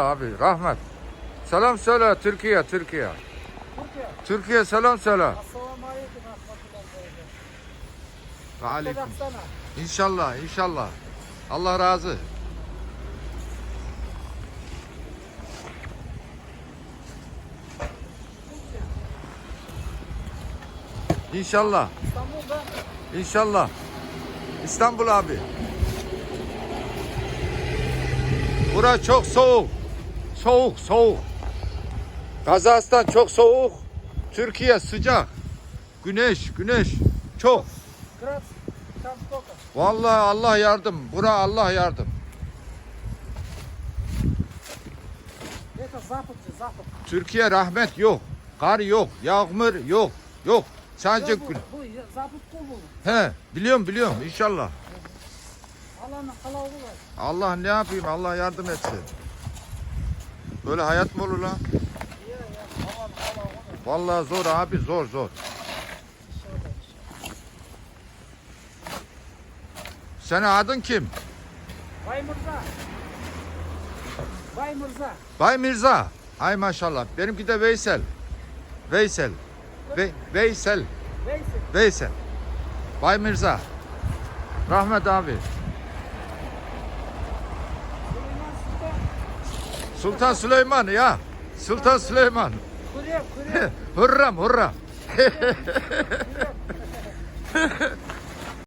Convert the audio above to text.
Abi rahmet. Selam söyle Türkiye, Türkiye. Türkiye. Türkiye selam söyle. Assalamu alaikum rahmetullahi ve Aleyküm. İnşallah, inşallah. Allah razı. İnşallah, İstanbul'da inşallah. İstanbul abi. Bura çok soğuk soğuk soğuk. Kazakistan çok soğuk. Türkiye sıcak. Güneş güneş çok. Vallahi Allah yardım. Bura Allah yardım. Türkiye rahmet yok. Kar yok. Yağmur yok. Yok. Sadece bu, bu. He, biliyorum biliyorum inşallah. Allah ne yapayım? Allah yardım etsin. Böyle hayat mı olur lan? Vallahi zor abi zor zor. Senin adın kim? Bay Mirza. Bay Mirza. Bay Mirza. Ay maşallah. Benimki de Veysel. Veysel. Ve Veysel. Neyse. Veysel. Bay Mirza. Rahmet abi. Sultan. Sultan Süleyman ya. Sultan Süleyman. Kurye, kurye. hurram hurram.